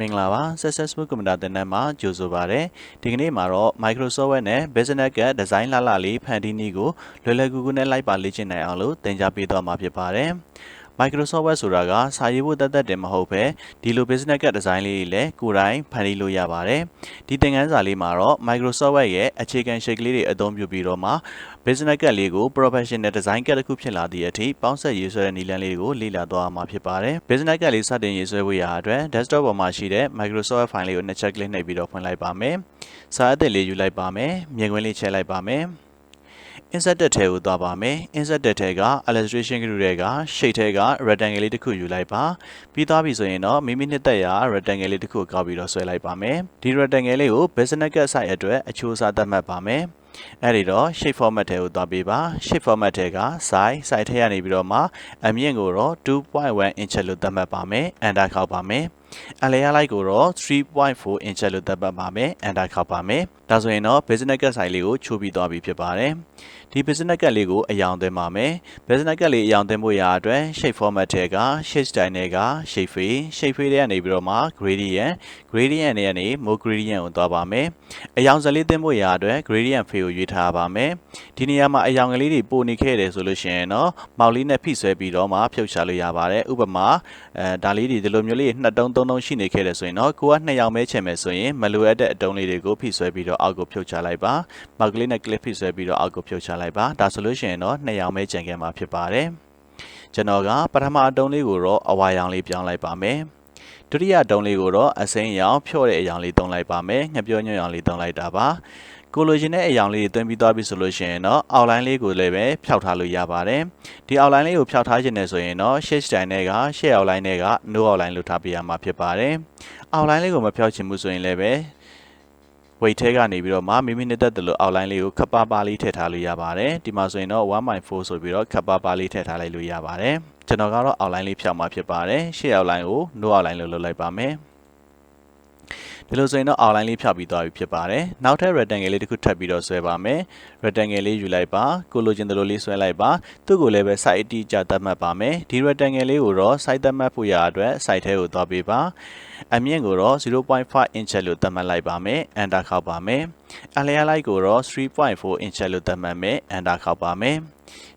မင်္ဂလာပါ Successful Computer သင်တန်းမှာကြိုဆိုပါရစေဒီကနေ့မှာတော့ Microsoft Word နဲ့ Business Get Design လှလှလေးဖန်တီးနည်းကိုလွယ်လွယ်ကူကူနဲ့လိုက်ပါလေ့ကျင့်နိုင်အောင်လို့သင်ကြားပေးသွားမှာဖြစ်ပါတယ် Microsoft Word ဆိုတာကစာရေးဖို့တတ်တတ်တယ်မဟုတ်ပဲဒီလို Business Get Design လေးတွေလည်းကိုယ်တိုင်ဖန်တီးလို့ရပါတယ်ဒီသင်ခန်းစာလေးမှာတော့ Microsoft Word ရဲ့အခြေခံ shape လေးတွေအသုံးပြုပြီးတော့မှ Business Get လေးကို Professional Design Get တစ်ခုဖြစ်လာသည့်အထိပေါင်းစပ်ရေးဆွဲတဲ့နည်းလမ်းလေးကိုလေ့လာသွားမှာဖြစ်ပါတယ် Business Get လေးစတင်ရေးဆွဲဖို့ရာအတွက် Desktop ပေါ်မှာရှိတဲ့ Microsoft Word file လေးကိုနှစ်ချက်ကလစ်နှိပ်ပြီးတော့ဖွင့်လိုက်ပါမယ်စာအသစ်လေးယူလိုက်ပါမယ်မြင်ကွင်းလေးချဲလိုက်ပါမယ် insert တက်ထဲကိုသွားပါမယ် insert တက်ထဲက illustration group တွေက shape ထဲက rectangle လေးတစ်ခုယူလိုက်ပါပြီးသွားပြီဆိုရင်တော့မိမိနှစ်သက်ရာ rectangle လေးတစ်ခုကိုကောက်ပြီးတော့ဆွဲလိုက်ပါမယ်ဒီ rectangle လေးကို business get site အတွက်အချိုးအစားသတ်မှတ်ပါမယ်အဲ့ဒီတော့ shape format ထဲကိုသွားပေးပါ shape format ထဲက size size ထဲကနေပြီးတော့မှအမြင့်ကိုတော့2.1 inch လို့သတ်မှတ်ပါမယ် enter ခောက်ပါမယ် အလဲရလိုက်ကိုတော့3.4 inch လို့သတ်မှတ်ပါမယ် enter ခောက်ပါမယ်ဒါဆိုရင်တော့ business get size လေးကိုချိုးပြီးသွားပြီဖြစ်ပါတယ်ဒီ business get လေးကိုအယောင်သွင်းပါမယ် business get လေးအယောင်သွင်းဖို့ရာအတွက် shape format ထဲက shape style တွေက shape fade shape fade တွေကနေပြီးတော့မှ gradient gradient တွေကနေ more gradient ကိုသွားပါမယ်အယောင်စလေးသွင်းဖို့ရာအတွက် gradient fade ကိုရွေးထားပါမယ်ဒီနေရာမှာအယောင်ကလေးတွေပိုနေခဲ့တယ်ဆိုလို့ရှိရင်တော့မောက်လေးနဲ့ဖိဆွဲပြီးတော့မှဖြုတ်ချလို့ရပါတယ်ဥပမာအဲဒါလေးတွေဒီလိုမျိုးလေးနှစ်တုံးသုံးတုံးရှိနေခဲ့တယ်ဆိုရင်တော့ကိုကနှစ်ယောင်ပဲချင်မယ်ဆိုရင်မလိုအပ်တဲ့အတုံးလေးတွေကိုဖိဆွဲပြီးတော့အောက်ကိုဖြုတ်ချလိုက်ပါမောက်ကလေးနဲ့ clip ဖိဆွဲပြီးတော့အောက်ကိုဖြုတ်ချလိုက်ပါဒါဆိုလို့ရှိရင်တော့နှစ်ယောင်ပဲကြံခဲ့မှာဖြစ်ပါတယ်ကျွန်တော်ကပထမအတုံးလေးကိုတော့အဝါရောင်လေးပြောင်းလိုက်ပါမယ်ဒုတိယတုံးလေးကိုတော့အစိမ်းရောင်ဖြော့တဲ့အရောင်လေးတုံးလိုက်ပါမယ်ငှက်ပြောညွန့်ရောင်လေးတုံးလိုက်တာပါ ကိုလိုချင်တဲ့အရာလေးတွေတွင်းပြီးသွားပြီဆိုလို့ရှိရင်တော့အောက်လိုင်းလေးကိုလည်းပဲဖျောက်ထားလို့ရပါတယ်ဒီအောက်လိုင်းလေးကိုဖျောက်ထားခြင်းနဲ့ဆိုရင်တော့ shift style နဲ့က share အောက်လိုင်းနဲ့က no အောက်လိုင်းလို့ထားပြရမှာဖြစ်ပါတယ်အောက်လိုင်းလေးကိုမဖျောက်ချင်ဘူးဆိုရင်လည်းပဲ weight ထဲကနေပြီးတော့မှမိမိနှစ်သက်တယ်လို့ outline လေးကိုခပ်ပါပါလေးထည့်ထားလို့ရပါတယ်ဒီမှာဆိုရင်တော့1.4ဆိုပြီးတော့ခပ်ပါပါလေးထည့်ထားလိုက်လို့ရပါတယ်ကျွန်တော်ကတော့ outline လေးဖြောက်မှာဖြစ်ပါတယ်ရှေ့ outline ကို no outline လို့လုပ်လိုက်ပါမယ် ဒီလိုဆိုရင်တော့ outline လေးဖြောက်ပြီးသွားပြီဖြစ်ပါတယ်နောက်ထပ် rectangle လေးတစ်ခုထပ်ပြီးတော့ဆွဲပါမယ် rectangle လေးယူလိုက်ပါကိုလိုချင်သလိုလေးဆွဲလိုက်ပါသူ့ကိုလည်းပဲ site အတိအကျသတ်မှတ်ပါမယ်ဒီ rectangle လေးကိုတော့ site သတ်မှတ်ဖို့ရအတွက် site ထဲကိုသွားပေးပါအမြင့်ကိုတော့0.5 inch လို့သတ်မှတ်လိုက်ပါမယ် enter ခောက်ပါမယ်အလျားလိုက်ကိုတော့3.4 inch လို့သတ်မှတ်မယ် enter ခောက်ပါမယ်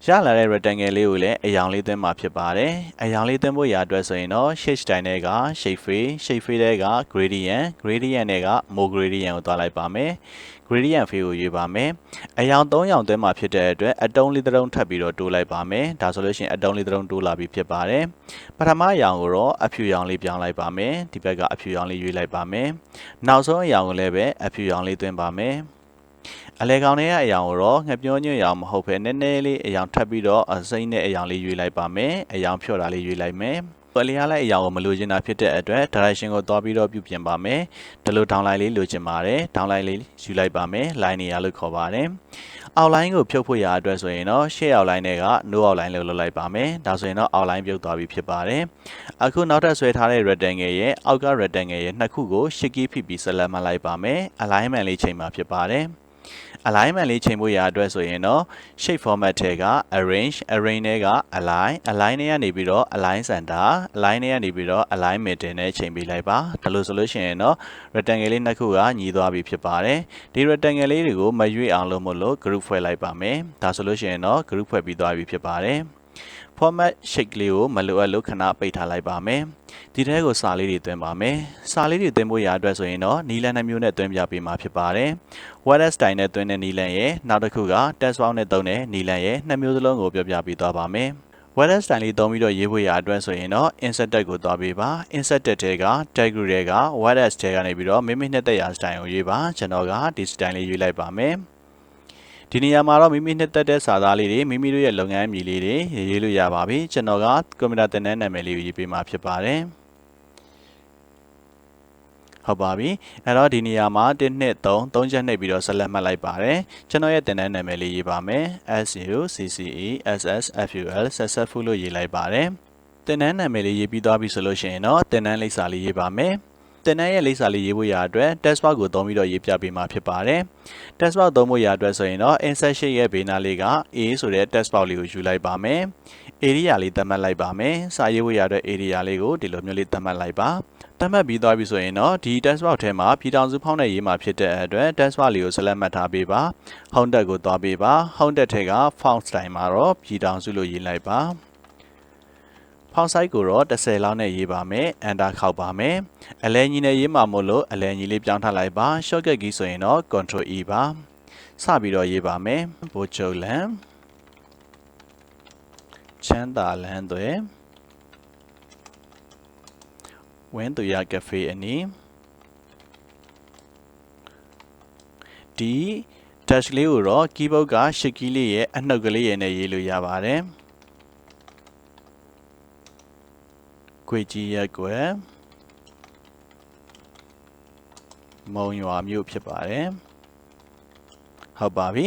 ရလာတဲ့ rectangle လေးကိုလည်းအယောင်လေးသွင်းမှာဖြစ်ပါတယ်။အယောင်လေးသွင်းဖို့ရာအတွက်ဆိုရင်တော့ shape style တွေက shape fade shape fade တွေက gradient gradient တွေက more gradient ကိုသွားလိုက်ပါမယ်။ gradient fade ကိုရွေးပါမယ်။အယောင်၃ယောင်သွင်းမှာဖြစ်တဲ့အတွက်အတုံးလေးတစ်တုံးထပ်ပြီးတော့တိုးလိုက်ပါမယ်။ဒါဆိုလို့ရှိရင်အတုံးလေးတစ်တုံးတိုးလာပြီဖြစ်ပါတယ်။ပထမအယောင်ကိုတော့အဖြူရောင်လေးပြောင်းလိုက်ပါမယ်။ဒီဘက်ကအဖြူရောင်လေးရွေးလိုက်ပါမယ်။နောက်ဆုံးအယောင်ကိုလည်းပဲအဖြူရောင်လေးသွင်းပါမယ်။ အလဲကောင်တွေကအယောင်ကိုတော့ငှက်ပြောညွန့်ရောင်မဟုတ်ဘဲနည်းနည်းလေးအယောင်ထပ်ပြီးတော့အစိမ့်နဲ့အယောင်လေးရွေးလိုက်ပါမယ်အယောင်ဖြော့တာလေးရွေးလိုက်မယ်အလျားလိုက်အရာကိုမလိုချင်တာဖြစ်တဲ့အတွက် direction ကိုသွားပြီးတော့ပြုပြင်ပါမယ်ဒီလို downline လေးလိုချင်ပါတယ် downline လေးယူလိုက်ပါမယ် line နေရာလို့ခေါ်ပါတယ် outline ကိုဖြုတ်ဖို့ရာအတွက်ဆိုရင်တော့ share outline တွေက no outline လို့လုပ်လိုက်ပါမယ်ဒါဆိုရင်တော့ outline ပြုတ်သွားပြီဖြစ်ပါတယ်အခုနောက်ထပ်ဆွဲထားတဲ့ rectangle ရဲ့အောက်က rectangle ရဲ့နှစ်ခုကို shift key ဖိပြီး select မှတ်လိုက်ပါမယ် alignment လေးချိန်မှာဖြစ်ပါတယ် alignment လေးချိန်ဖို့ရအတွက်ဆိုရင်တော့ shape format ထဲက arrange arrange ထဲက align align ထဲကနေပြီးတော့ align center align ထဲကနေပြီးတော့ align middle နဲ့ချိန်ပေးလိုက်ပါဒါလို့ဆိုလို့ရှိရင်တော့ rectangle လေးနှစ်ခုကညီသွားပြီဖြစ်ပါတယ်ဒီ rectangle လေးတွေကိုမရွေ့အောင်လုပ်မလို့ group ဖွဲ့လိုက်ပါမယ်ဒါဆိုလို့ရှိရင်တော့ group ဖွဲ့ပြီးသွားပြီဖြစ်ပါတယ် format shape လေးကိုမလိုအပ်လို့ခဏပိတ်ထားလိုက်ပါမယ်ဒီထဲကိုစာလေးတွေသွင်းပါမယ်စာလေးတွေသွင်းဖို့ရအတွက်ဆိုရင်တော့နီလန်နှမျိုးနဲ့သွင်းပြပေးမှာဖြစ်ပါတယ် word style နဲ့သွင်းတဲ့နီလန်ရဲ့နောက်တစ်ခုက text box နဲ့သုံးတဲ့နီလန်ရဲ့နှစ်မျိုးစလုံးကိုပြောပြပေးသွားပါမယ် word style လေးသုံးပြီးတော့ရေးဖို့ရအတွက်ဆိုရင်တော့ insert tag ကိုသွားပေးပါ insert tag ထဲက tag group ထဲက word style ထဲကနေပြီးတော့မိမိနှစ်သက်ရာ style ကိုရေးပါကျွန်တော်ကဒီ style လေးရွေးလိုက်ပါမယ် ဒီနေရာမှာတော့မိမိနှစ်သက်တဲ့စာသားလေးတွေမိမိတို့ရဲ့လုပ်ငန်းအမည်လေးတွေရေးလို့ရပါပြီကျွန်တော်ကကွန်ပျူတာသင်တန်းနာမည်လေးကိုရေးပေးမှာဖြစ်ပါတယ်ဟုတ်ပါပြီအဲ့တော့ဒီနေရာမှာ1 2 3 3ချက်နှိပ်ပြီးတော့ဆက်လက်မှတ်လိုက်ပါတယ်ကျွန်တော်ရဲ့တင်တန်းနာမည်လေးရေးပါမယ် SUCCE SSFUL successful လို့ရေးလိုက်ပါတယ်တင်တန်းနာမည်လေးရေးပြီးသွားပြီဆိုလို့ရှိရင်တော့တင်တန်းလိပ်စာလေးရေးပါမယ် တင်နန်းရဲ့လိပ်စာလေးရေးဖို့ရအတွက် text box ကိုသုံးပြီးတော့ရေးပြပေးမှာဖြစ်ပါတယ် text box သုံးဖို့ရအတွက်ဆိုရင်တော့ insert sheet ရဲ့ဘေးနားလေးက A ဆိုတဲ့ text box လေးကိုယူလိုက်ပါမယ် area လေးသတ်မှတ်လိုက်ပါမယ်စာရေးဖို့ရအတွက် area လေးကိုဒီလိုမျိုးလေးသတ်မှတ်လိုက်ပါသတ်မှတ်ပြီးသွားပြီဆိုရင်တော့ဒီ text box ထဲမှာပြည်ထောင်စုဖောင်းတဲ့ရေးမှာဖြစ်တဲ့အတွက် text box လေးကို select မှတ်ထားပေးပါ home tab ကိုသွားပေးပါ home tab ထဲက font style မှာတော့ပြည်ထောင်စုလို့ရေးလိုက်ပါ font size ကိုတော့30လောက်နဲ့ရေးပါမယ် enter ခောက်ပါမယ်အလဲညီနဲ့ရေးမှာမို့လို့အလဲညီလေးပြောင်းထားလိုက်ပါ shortcut key ဆိုရင်တော့ control e ပါစပြီးတော့ရေးပါမယ်ဘိုချုပ်လန်ချမ်းသာလန်းတွေဝင်းသူရကဖေးအနီးဒီ dash လေးကိုတော့ keyboard က shift key လေးရဲ့အနှုတ်ကလေးရဲ့နဲ့ရေးလို့ရပါတယ် ခွေကြီးရက်ကွယ်မုံရွာမြို့ဖြစ်ပါတယ်ဟုတ်ပါပြီ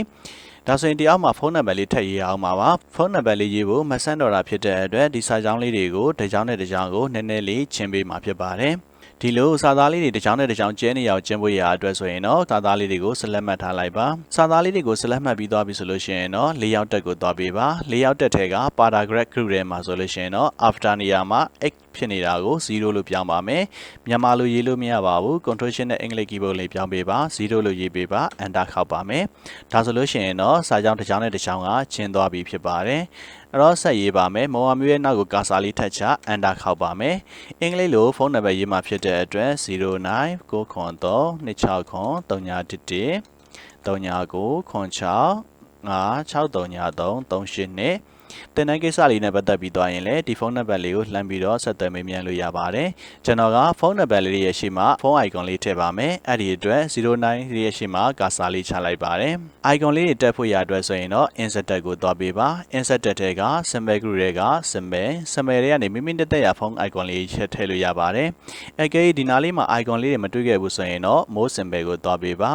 ဒါဆိုရင်တရားမှာဖုန်းနံပါတ်လေးထည့်ရေးအောင်ပါပါဖုန်းနံပါတ်လေးရေးဖို့မဆန်းတော့တာဖြစ်တဲ့အတွက်ဒီစာကြောင်းလေးတွေကိုတစ်ကြောင်းနဲ့တစ်ကြောင်းကိုနည်းနည်းလေးချင်းပေးမှာဖြစ်ပါတယ်ဒီလိုစာသားလေးတွေတစ်ချောင်းနဲ့တစ်ချောင်းကျဲနေအောင်ကျင်းပွေရအတွက်ဆိုရင်တော့စာသားလေးတွေကိုဆက်လက်မှတ်ထားလိုက်ပါစာသားလေးတွေကိုဆက်လက်မှတ်ပြီးသွားပြီဆိုလို့ရှိရင်တော့၄ရောက်တက်ကိုသွားပေးပါ၄ရောက်တက်ထဲက paragraph group ထဲမှာဆိုလို့ရှိရင်တော့ after နေရာမှာ x ဖြစ်နေတာကို0လို့ပြောင်းပါမယ်မြန်မာလိုရေးလို့မရပါဘူး control shift နဲ့ english keyboard လေးပြောင်းပေးပါ0လို့ရေးပေးပါ enter ခောက်ပါမယ်ဒါဆိုလို့ရှိရင်တော့စာကြောင်းတစ်ကြောင်းနဲ့တစ်ကြောင်းကကျင်းသွားပြီဖြစ်ပါတယ်အဲ့တော့ဆက်ရေးပါမယ်မောင်ဝမျိုးရဲ့နောက်ကိုကာစာလေးထပ်ချ enter ခောက်ပါမယ်အင်္ဂလိပ်လိုဖုန်းနံပါတ်ရေးမှာဖြစ်တဲ့အတွက်09 993 26 311 39 96 5633338နဲ့ တင်တဲ့ကိစ္စလေးနဲ့ပတ်သက်ပြီးသွားရင်လည်းဒီဖုန်းနံပါတ်လေးကိုလှမ်းပြီးတော့ဆက်သွယ်မေးမြန်းလို့ရပါတယ်ကျွန်တော်ကဖုန်းနံပါတ်လေးရဲ့ရှေ့မှာဖုန်း icon လေးထည့်ပါမယ်အဲ့ဒီအတွက်09ရဲ့ရှေ့မှာကာစာလေးချလိုက်ပါတယ် icon လေးတွေတက်ဖို့ရအတွက်ဆိုရင်တော့ insert tab ကိုသွားပေးပါ insert tab ထဲက symbol group တွေက symbol symbol တွေကနေမိမိတက်တက်ရဖုန်း icon လေးချက်ထည့်လို့ရပါတယ်အကယ်ဒီနားလေးမှာ icon လေးတွေမတွေ့ခဲ့ဘူးဆိုရင်တော့ more symbol ကိုသွားပေးပါ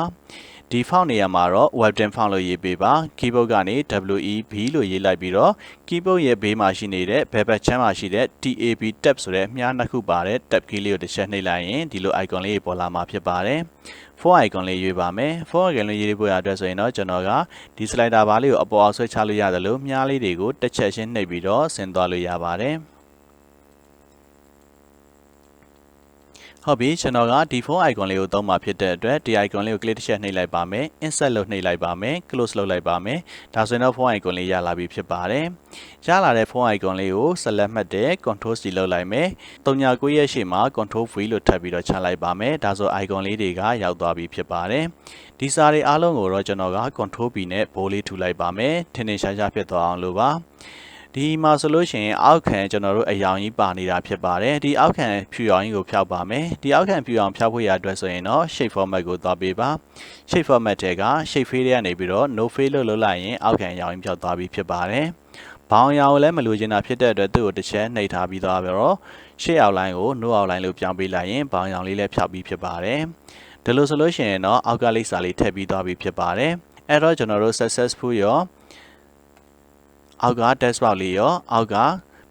ဒီ font နေရာမှာတော့ webden font လို့ရေးပေးပါ keyboard ကနေ WEB လို့ရေးလိုက်ပြီးတော့ keyboard ရဲ့ဘေးမှာရှိနေတဲ့ဘယ်ဘက်ချမ်းမှာရှိတဲ့ TAB tab ဆိုတဲ့မြားနှစ်ခုပါတဲ့ tab key လေးကိုတစ်ချက်နှိပ်လိုက်ရင်ဒီလို icon လေးပေါ်လာမှာဖြစ်ပါတယ်ဖုန်း icon လေးရွေးပါမယ်ဖုန်း icon လေးရွေးဖို့ရအတွက်ဆိုရင်တော့ကျွန်တော်ကဒီ slider bar လေးကိုအပေါ်အောင်ဆွဲချလို့ရတယ်လို့မြားလေးတွေကိုတစ်ချက်ချင်းနှိပ်ပြီးတော့ဆင်းသွားလို့ရပါတယ် ဟုတ်ပြီကျွန်တော်ကဒီဖုန်း icon လေးကိုသုံးမှာဖြစ်တဲ့အတွက်ဒီ icon လေးကို click တစ်ချက်နှိပ်လိုက်ပါမယ် insert လုပ်နှိပ်လိုက်ပါမယ် close လုပ်လိုက်ပါမယ်ဒါဆိုရင်တော့ဖုန်း icon လေးရလာပြီဖြစ်ပါတယ်ရလာတဲ့ဖုန်း icon လေးကို select မှတ်တဲ့ control C လုပ်လိုက်မယ်39ရဲ့ရှေ့မှာ control V လို့ထပ်ပြီးတော့ချလိုက်ပါမယ်ဒါဆို icon လေးတွေကရောက်သွားပြီဖြစ်ပါတယ်ဒီစာတွေအားလုံးကိုတော့ကျွန်တော်က control B နဲ့ဘိုးလေးထူလိုက်ပါမယ်ထင်ထင်ရှားရှားဖြစ်သွားအောင်လို့ပါ ဒီမှာဆိုလို့ရှိရင်အောက်ခံကျွန်တော်တို့အယောင်ကြီးပါနေတာဖြစ်ပါတယ်ဒီအောက်ခံဖြူရောင်ကြီးကိုဖျောက်ပါမယ်ဒီအောက်ခံဖြူရောင်ဖျောက်ဖို့ရအတွက်ဆိုရင်တော့ shape format ကိုသွားပေးပါ shape format ထဲက shape fade တွေကနေပြီးတော့ no fade လို့လုပ်လိုက်ရင်အောက်ခံအယောင်ကြီးဖျောက်သွားပြီဖြစ်ပါတယ်ဘောင်ရောင်ကိုလည်းမလိုချင်တာဖြစ်တဲ့အတွက်သူ့ကိုတစ်ချက်နှိပ်ထားပြီးသွားပြီးတော့ရှေ့အောက်လိုင်းကို no outline လို့ပြောင်းပေးလိုက်ရင်ဘောင်ရောင်လေးလည်းဖျောက်ပြီးဖြစ်ပါတယ်ဒီလိုဆိုလို့ရှိရင်တော့အောက်ကလိပ်စာလေးထည့်ပြီးသွားပြီဖြစ်ပါတယ်အဲ့တော့ကျွန်တော်တို့ successful ရော အောက်က test box လေးရောအောက်က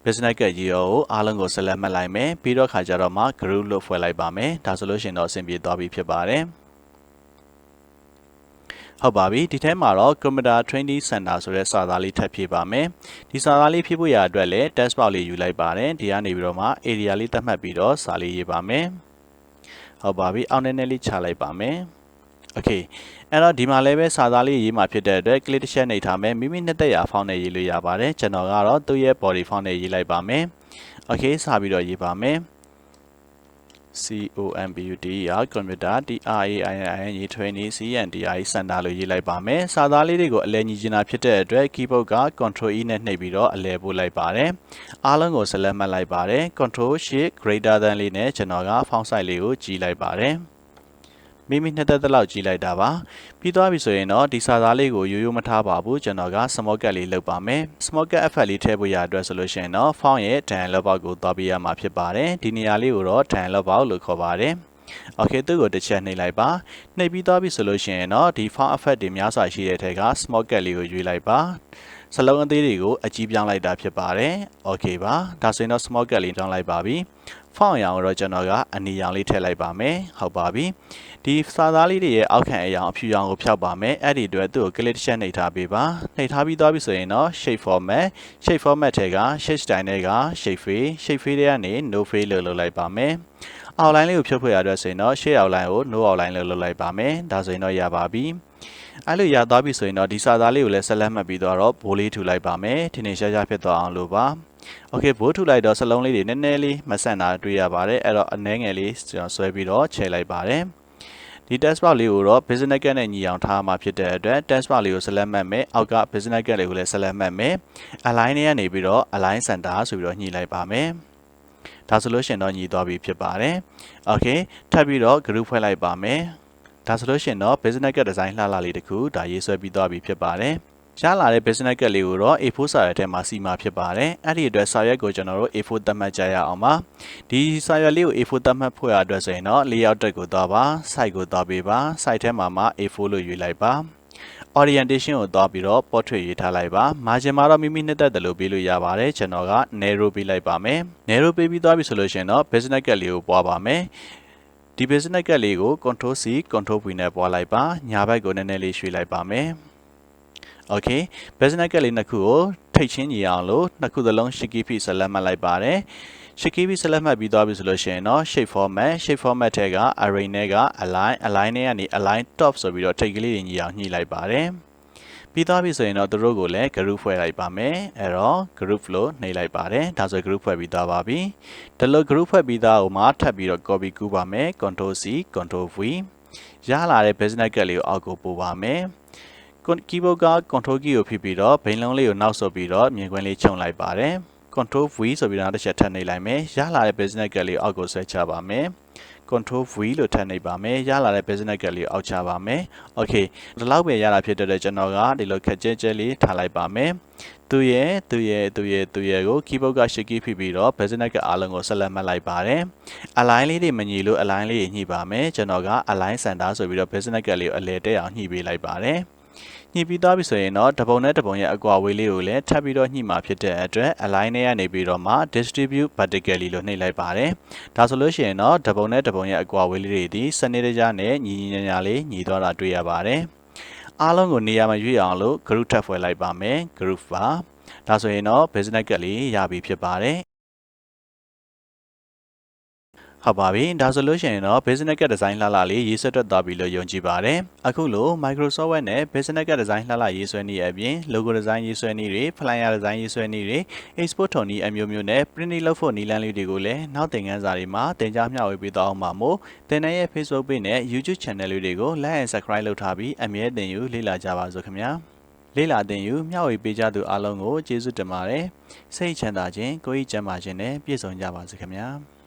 business ကကြီးရောကိုအားလုံးကို select မှတ်လိုက်မယ်ပြီးတော့ခါကြတော့မှ group လို့ဖွဲ့လိုက်ပါမယ်ဒါဆိုလို့ရှိရင်တော့အဆင်ပြေသွားပြီဖြစ်ပါတယ်ဟုတ်ပါပြီဒီထဲမှာတော့ Computer Training Center ဆိုတဲ့စာသားလေးထပ်ဖြည့်ပါမယ်ဒီစာသားလေးဖြည့်ဖို့ရအတွက်လည်း test box လေးယူလိုက်ပါတယ်ဒီကနေပြီးတော့မှ area လေးသတ်မှတ်ပြီးတော့စာလေးရေးပါမယ်ဟုတ်ပါပြီအောက်နည်းနည်းလေးချလိုက်ပါမယ် Okay အဲ့တော့ဒီမှာလည်းပဲစာသားလေးရေးမှာဖြစ်တဲ့အတွက် click တစ်ချက်နှိပ်ထားမယ်မိမိနှစ်သက်ရာ font နဲ့ရေးလို့ရပါတယ်ကျွန်တော်ကတော့သူ့ရဲ့ body font နဲ့ရေးလိုက်ပါမယ် Okay စပြီးတော့ရေးပါမယ် COMPUT ရာ computer TRAIN ရေးထွေးနေ CNDI center လို့ရေးလိုက်ပါမယ်။စာသားလေးတွေကိုအလဲညီချင်တာဖြစ်တဲ့အတွက် keyboard က control E နဲ့နှိပ်ပြီးတော့အလဲပို့လိုက်ပါတယ်။အားလုံးကိုဆက်လက်မှတ်လိုက်ပါတယ်။ control shift greater than လေးနဲ့ကျွန်တော်က font size လေးကိုကြီးလိုက်ပါတယ်။ မိမိနှစ်သက်သက်လောက်ကြီးလိုက်တာပါပြီးသွားပြီဆိုရင်တော့ဒီစာသားလေးကိုရိုးရိုးမထားပါဘူးကျွန်တော်က small cut လေးလုပ်ပါမယ် small cut effect လေးထည့်ဖို့ရအတွက်ဆိုလို့ရှိရင်တော့ font ရဲ့ dialog box ကိုသွားပေးရမှာဖြစ်ပါတယ်ဒီနေရာလေးကိုတော့ dialog box လို့ခေါ်ပါတယ်โอเคသူ့ကိုတစ်ချက်နှိပ်လိုက်ပါနှိပ်ပြီးသွားပြီဆိုလို့ရှိရင်တော့ဒီ font effect တွေများစွာရှိတဲ့ထက်က small cut လေးကိုရွေးလိုက်ပါစလုံးအသေးတွေကိုအကြီးပြောင်းလိုက်တာဖြစ်ပါတယ်။ Okay ပါ။ဒါဆိုရင်တော့ small cut လေးပြောင်းလိုက်ပါပြီ။ ဖောင့်ရောင်ကိုတော့ကျွန်တော်ကအနီရောင်လေးထည့်လိုက်ပါမယ်ဟုတ်ပါပြီဒီစာသားလေးတွေရဲ့အောက်ခံအရောင်အဖြူရောင်ကိုဖျောက်ပါမယ်အဲ့ဒီအတွက်သူ့ကို click တစ်ချက်နှိပ်ထားပေးပါနှိပ်ထားပြီးသွားပြီဆိုရင်တော့ shape format shape format ထဲက shape style တွေက shape fade shape fade တွေကနေ no fade လို့လုပ်လိုက်ပါမယ်အောက်လိုင်းလေးကိုဖြုတ်ဖွဲ့ရအတွက်ဆိုရင်တော့ shape outline ကို no outline လို့လုပ်လိုက်ပါမယ်ဒါဆိုရင်တော့ရပါပြီအဲ့လိုရသွားပြီဆိုရင်တော့ဒီစာသားလေးကိုလည်းဆက်လက်မှတ်ပြီးတော့ဘိုးလေးထူလိုက်ပါမယ်ထင်ထင်ရှားရှားဖြစ်သွားအောင်လို့ပါ โอเคဘိုးထူလိုက်တော့စလုံးလေးတွေနည်းနည်းလေးမဆန့်တာတွေ့ရပါတယ်အဲ့တော့အနှဲငယ်လေးကျွန်တော်ဆွဲပြီးတော့ခြေလိုက်ပါတယ်ဒီ test box လေးကိုတော့ business card နဲ့ညီအောင်ထားမှာဖြစ်တဲ့အတွက် test box လေးကို select မှတ်မယ်အောက်က business card လေးကိုလည်း select မှတ်မယ် align နဲ့ကနေပြီးတော့ align center ဆိုပြီးတော့ညှိလိုက်ပါမယ်ဒါဆိုလို့ရှိရင်တော့ညီသွားပြီဖြစ်ပါတယ်။ Okay ထပ်ပြီးတော့ group ဖွဲ့လိုက်ပါမယ်။ဒါဆိုလို့ရှိရင်တော့ business card design လှလှလေးတစ်ခုဒါရေးဆွဲပြီးသွားပြီဖြစ်ပါတယ်။ ရလာတဲ့ business card လေးကိုတော့ A4 စာရွက်ထဲမှာစီမှာဖြစ်ပါတယ်။အဲ့ဒီအတွက်စာရွက်ကိုကျွန်တော်တို့ A4 သတ်မှတ်ကြရအောင်ပါ။ဒီစာရွက်လေးကို A4 သတ်မှတ်ဖို့ရအတွက်ဆိုရင်တော့ layout တက်ကိုသွားပါ site ကိုသွားပေးပါ site ထဲမှာမှ A4 လို့ရွေးလိုက်ပါ orientation ကိုသွားပြီးတော့ portrait ရေးထားလိုက်ပါ margin မှာတော့မိမိနှစ်သက်တယ်လို့ပေးလို့ရပါတယ်ကျွန်တော်က narrow ပေးလိုက်ပါမယ် narrow ပေးပြီးသွားပြီဆိုလို့ရှိရင်တော့ business card လေးကိုပွားပါမယ်ဒီ business card လေးကို control C control V နဲ့ပွားလိုက်ပါညာဘက်ကိုနည်းနည်းလေးရွှေ့လိုက်ပါမယ် okay business card လေးနှစ်ခုကိုထိတ်ချင်းညီအောင်လို့နှစ်ခုသလုံး shiki ဖိဆက်လက်မှတ်လိုက်ပါတယ် shiki ဖိဆက်လက်မှတ်ပြီးသွားပြီဆိုလို့ရှိရင်တော့ shape format shape format ထဲက array နဲ့က align align နဲ့ကနေ align top ဆိုပြီးတော့ထိတ်ကလေးတွေညီအောင်ညှိလိုက်ပါတယ်ပြီးသွားပြီဆိုရင်တော့သူတို့ကိုလည်း group ဖွဲ့လိုက်ပါမယ်အဲ့တော့ group လို့နှိပ်လိုက်ပါတယ်ဒါဆို group ဖွဲ့ပြီးသွားပါပြီဒီလို group ဖွဲ့ပြီးသားဟိုမှာထပ်ပြီးတော့ copy ကူးပါမယ် control c control v ရလာတဲ့ business card လေးကိုအောက်ကိုပို့ပါမယ် keyboard က control key ကိုဖိပြီးတော့ဘိန်းလုံးလေးကိုနောက်ဆုတ်ပြီးတော့မြင်ကွင်းလေးခြုံလိုက်ပါတယ် control v ဆိုပြီးတော့တစ်ချက်ထပ်နှိပ်လိုက်မယ်ရလာတဲ့ business card လေးအောက်ကိုဆွဲချပါမယ် control v လို့ထပ်နှိပ်ပါမယ်ရလာတဲ့ business card လေးအောက်ချပါမယ် okay ဒီလောက်ပဲရတာဖြစ်တဲ့ကျွန်တော်ကဒီလိုခက်ကျဲကျဲလေးထားလိုက်ပါမယ်သူရဲ့သူရဲ့သူရဲ့သူရဲ့ကို keyboard က shift key ဖိပြီးတော့ business card အားလုံးကိုဆက်လက်မှတ်လိုက်ပါတယ် align လေးတွေမညီလို့ align လေးညှိပါမယ်ကျွန်တော်က align center ဆိုပြီးတော့ business card လေးကိုအလဲတက်အောင်ညှိပေးလိုက်ပါတယ် ညှိပြီးသားပြီဆိုရင်တော့တပုံနဲ့တပုံရဲ့အကွာဝေးလေးကိုလည်းထပ်ပြီးတော့ညှိမှာဖြစ်တဲ့အတွက် align နဲ့ကနေပြီးတော့မှ distribute vertically လို့နှိပ်လိုက်ပါတယ်။ဒါဆိုလို့ရှိရင်တော့တပုံနဲ့တပုံရဲ့အကွာဝေးလေးတွေဒီစနစ်တကျနဲ့ညီညီညာညာလေးညီသွားတာတွေ့ရပါတယ်။အားလုံးကိုနေရာမှာရွေးအောင်လို့ group ထပ်ဖွဲ့လိုက်ပါမယ် group ပါ။ဒါဆိုရင်တော့ business ကလေးရပြီဖြစ်ပါတယ် ဟုတ်ပါပြီဒါဆိုလို့ရှိရင်တော့ business card design လှလှလေးရေးဆွဲတက်သွားပြီလို့ယုံကြည်ပါတယ်အခုလို Microsoft Word နဲ့ business card design လှလှရေးဆွဲနည်းအပြင် logo design ရေးဆွဲနည်းတွေ flyer design ရေးဆွဲနည်းတွေ export ထုံနည်းအမျိုးမျိုးနဲ့ print လုပ်ဖို့နည်းလမ်းလေးတွေကိုလည်းနောက်သင်ခန်းစာတွေမှာသင်ကြားမျှဝေပေးသွားအောင်ပါမို့သင်တဲ့ရဲ့ Facebook page နဲ့ YouTube channel လေးတွေကို like and subscribe လုပ်ထားပြီးအမြဲတမ်းယူလေ့လာကြပါစို့ခင်ဗျာလေ့လာသင်ယူမျှဝေပေးကြသူအားလုံးကိုကျေးဇူးတင်ပါတယ်စိတ်ချမ်းသာခြင်းကိုယ်ဤကျန်းမာခြင်းနဲ့ပြည့်စုံကြပါစေခင်ဗျာ